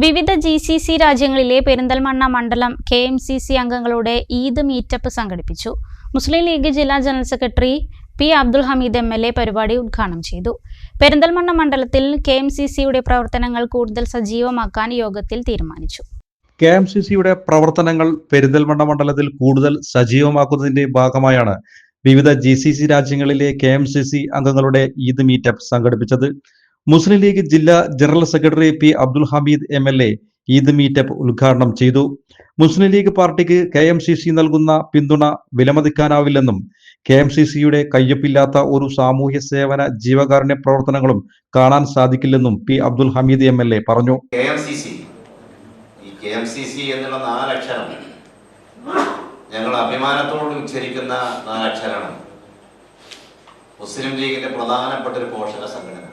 വിവിധ G C C രാജ്യങ്ങളിലെ പെരിന്തൽമണ്ണ മണ്ഡലം കെ എം സി സി അംഗങ്ങളുടെ ഈദ് മീറ്റപ്പ് സംഘടിപ്പിച്ചു. മുസ്ലിം ലീഗ് ജില്ലാ general secretary P Abdul Hameed M L A പരിപാടി ഉദ്ഘാടനം ചെയ്തു. പെരിന്തൽമണ്ണ മണ്ഡലത്തിൽ കെ എം സി സിയുടെ പ്രവർത്തനങ്ങൾ കൂടുതൽ സജീവമാക്കാൻ യോഗത്തിൽ തീരുമാനിച്ചു. കെ എം സി സിയുടെ പ്രവർത്തനങ്ങൾ പെരിന്തൽമണ്ണ മണ്ഡലത്തിൽ കൂടുതൽ സജീവമാക്കുന്നതിന്റെ ഭാഗമായാണ് വിവിധ ജി സി സി രാജ്യങ്ങളിലെ കെ എം സി സി അംഗങ്ങളുടെ ഈദ് മീറ്റപ്പ് സംഘടിപ്പിച്ചത്. മുസ്ലിം ലീഗ് ജില്ലാ general secretary P Abdul Hameed M L A Eid meetup ഉദ്ഘാടനം ചെയ്തു. മുസ്ലിം ലീഗ് പാർട്ടിക്ക് കെ എം സി സി നൽകുന്ന പിന്തുണ വിലമതിക്കാനാവില്ലെന്നും കെ എം സി സിയുടെ കയ്യൊപ്പില്ലാത്ത ഒരു സാമൂഹ്യ സേവന ജീവകാരുണ്യ പ്രവർത്തനങ്ങളും കാണാൻ സാധിക്കില്ലെന്നും P Abdul Hameed M L A പറഞ്ഞു. ഈ നാലക്ഷരം ഞങ്ങൾ അഭിമാനത്തോട് ഉച്ചരിക്കുന്ന നാലക്ഷരമാണ്. മുസ്ലിം ലീഗിന്റെ പ്രധാനപ്പെട്ട ഒരു പോഷക സംഘടന.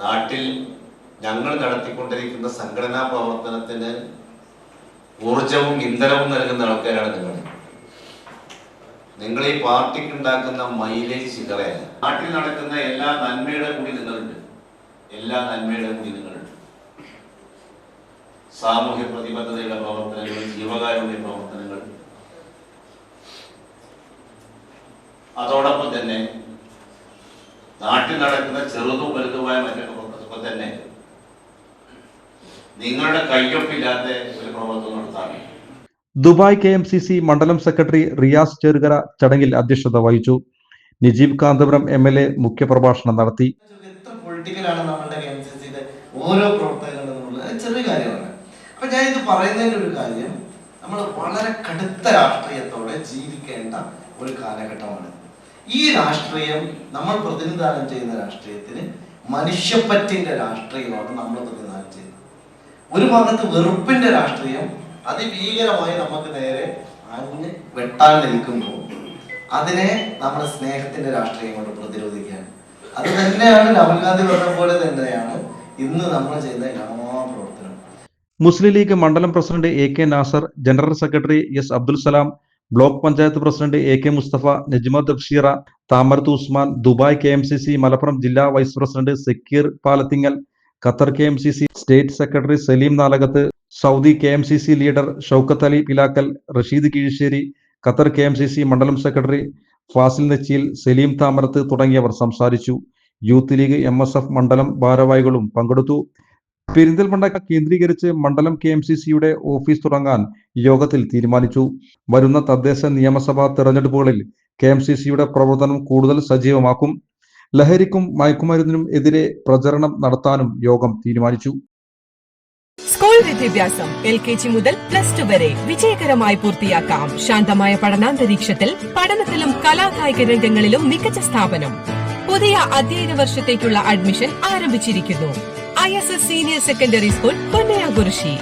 നാട്ടിൽ ഞങ്ങൾ നടത്തിക്കൊണ്ടിരിക്കുന്ന സംഘടനാ പ്രവർത്തനത്തിന് ഊർജവും ഇന്ധനവും നൽകുന്ന ആൾക്കാരാണ് നിങ്ങൾ. നിങ്ങൾ ഈ പാർട്ടിക്ക് ഉണ്ടാക്കുന്ന മൈലേജ് ചില്ലറയല്ല നാട്ടിൽ നടക്കുന്ന എല്ലാ നന്മയുടെ കൂടി നിങ്ങളുണ്ട്. എല്ലാ നന്മയുടെ കൂടി നിങ്ങളുണ്ട്. സാമൂഹ്യ പ്രതിബദ്ധതയുടെ പ്രവർത്തനങ്ങൾ ജീവകാരുണ്യ പ്രവർത്തനങ്ങൾ. അതോടൊപ്പം തന്നെ നാട്ടിൽ നടക്കുന്ന ചെറുതും വലുതുമായ മറ്റൊക്കെ പ്രവർത്തനങ്ങൾ തന്നെ. നിങ്ങളുടെ കയ്യൊപ്പില്ലാത്ത ഒരു പ്രവർത്തനം നടത്താൻ Dubai K M C C മണ്ഡലം സെക്രട്ടറി റിയാസ് ചെറുകര ചടങ്ങിൽ അധ്യക്ഷത വഹിച്ചു. Nijeeb Kanthapuram M L A മുഖ്യപ്രഭാഷണം നടത്തി. പൊളിറ്റിക്കലാണ് നമ്മളുടെ കെ എം സി സിയുടെ ഓരോ പ്രവർത്തനങ്ങളും ചെറിയ കാര്യമാണ്. അപ്പൊ ഞാൻ ഇത് പറയുന്നതിന്റെ ഒരു കാര്യം നമ്മൾ വളരെ കടുത്ത രാഷ്ട്രീയത്തോടെ ജീവിക്കേണ്ട ഒരു കാലഘട്ടമാണ് ഈ രാഷ്ട്രീയം നമ്മൾ പ്രതിനിധാനം ചെയ്യുന്ന രാഷ്ട്രീയത്തിന് മനുഷ്യപ്പറ്റിന്റെ രാഷ്ട്രീയമാണ് നമ്മൾ പ്രതിനിധാനം ചെയ്യുന്നത്. ഒരു ഭാഗത്ത് വെറുപ്പിന്റെ രാഷ്ട്രീയം അതിഭീകരമായി നമുക്ക് നേരെ അങ്ങ് വെട്ടാൻ നിൽക്കുമ്പോൾ അതിനെ നമ്മൾ സ്നേഹത്തിന്റെ രാഷ്ട്രീയം കൊണ്ട് പ്രതിരോധിക്കാൻ അത് തന്നെയാണ് രാഹുൽ ഗാന്ധി പറഞ്ഞ പോലെ തന്നെയാണ് ഇന്ന് നമ്മൾ ചെയ്യുന്ന എല്ലാ മുസ്ലിം ലീഗ് മണ്ഡലം president A K Nasar general secretary S Abdul Salam block panchayat president A K Mustafa Najma Thabsheera Thamarath Usman Dubai K M C C Malappuram ജില്ലാ vice president Zakir Palathingal Qatar K M C C state secretary Saleem Nalakath Saudi K M C C leader Shoukath Ali Pilakkal Rasheed Keezhssery Qatar K M C C മണ്ഡലം secretary Fasil Nechiyil Saleem Thamarath തുടങ്ങിയവർ സംസാരിച്ചു. Youth league M മണ്ഡലം ഭാരവാഹികളും പങ്കെടുത്തു. പെരിന്തൽമണ്ണ കേന്ദ്രീകരിച്ച് മണ്ഡലം K M C സിയുടെ office തുടങ്ങാൻ യോഗത്തിൽ തീരുമാനിച്ചു. വരുന്ന തദ്ദേശ നിയമസഭാ തെരഞ്ഞെടുപ്പുകളിൽ കെ എം സി സിയുടെ പ്രവർത്തനം കൂടുതൽ സജീവമാക്കും. ലഹരിക്കും മയക്കുമരുന്നിനും എതിരെ പ്രചരണം നടത്താനും യോഗം തീരുമാനിച്ചു. സ്കൂൾ വിദ്യാഭ്യാസം എൽ കെ ജി മുതൽ പ്ലസ് ടു വരെ വിജയകരമായി പൂർത്തിയാക്കാം. ശാന്തമായ പഠനാന്തരീക്ഷത്തിൽ പഠനത്തിലും കലാകായിക രംഗങ്ങളിലും മികച്ച സ്ഥാപനം. പുതിയ അധ്യയന വർഷത്തേക്കുള്ള അഡ്മിഷൻ ആരംഭിച്ചിരിക്കുന്നു. I S S senior secondary school Ponnayakurissi